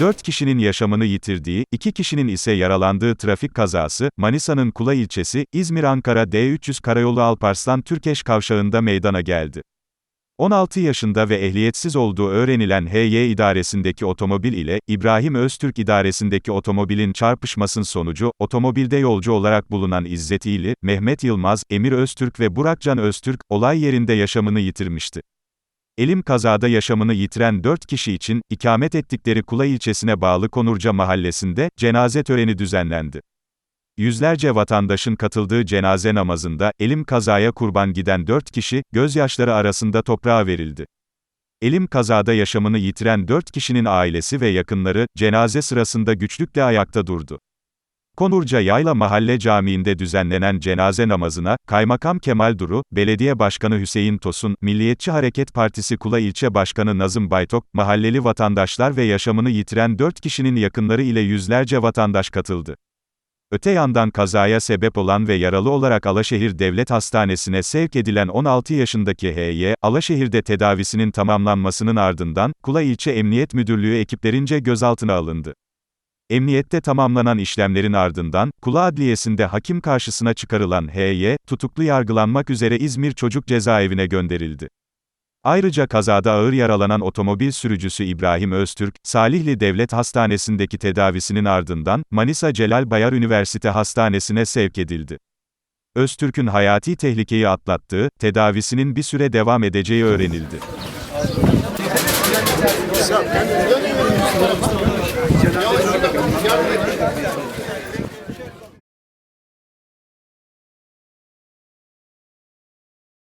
4 kişinin yaşamını yitirdiği, 2 kişinin ise yaralandığı trafik kazası, Manisa'nın Kula ilçesi, İzmir-Ankara D300 Karayolu Alparslan Türkeş kavşağında meydana geldi. 16 yaşında ve ehliyetsiz olduğu öğrenilen HY idaresindeki otomobil ile, İbrahim Öztürk idaresindeki otomobilin çarpışmasının sonucu, otomobilde yolcu olarak bulunan İzzet İli, Mehmet Yılmaz, Emir Öztürk ve Burakcan Öztürk, olay yerinde yaşamını yitirmişti. Elim kazada yaşamını yitiren 4 kişi için, ikamet ettikleri Kula ilçesine bağlı Konurca mahallesinde, cenaze töreni düzenlendi. Yüzlerce vatandaşın katıldığı cenaze namazında, elim kazaya kurban giden 4 kişi, gözyaşları arasında toprağa verildi. Elim kazada yaşamını yitiren 4 kişinin ailesi ve yakınları, cenaze sırasında güçlükle ayakta durdu. Konurca Yayla Mahalle Camii'nde düzenlenen cenaze namazına, Kaymakam Kemal Duru, Belediye Başkanı Hüseyin Tosun, Milliyetçi Hareket Partisi Kula İlçe Başkanı Nazım Baytok, mahalleli vatandaşlar ve yaşamını yitiren 4 kişinin yakınları ile yüzlerce vatandaş katıldı. Öte yandan kazaya sebep olan ve yaralı olarak Alaşehir Devlet Hastanesi'ne sevk edilen 16 yaşındaki H.Y., Alaşehir'de tedavisinin tamamlanmasının ardından, Kula İlçe Emniyet Müdürlüğü ekiplerince gözaltına alındı. Emniyette tamamlanan işlemlerin ardından, Kula Adliyesi'nde hakim karşısına çıkarılan H.Y., tutuklu yargılanmak üzere İzmir Çocuk Cezaevine gönderildi. Ayrıca kazada ağır yaralanan otomobil sürücüsü İbrahim Öztürk, Salihli Devlet Hastanesi'ndeki tedavisinin ardından, Manisa Celal Bayar Üniversite Hastanesi'ne sevk edildi. Öztürk'ün hayati tehlikeyi atlattığı, tedavisinin bir süre devam edeceği öğrenildi. Obrigado.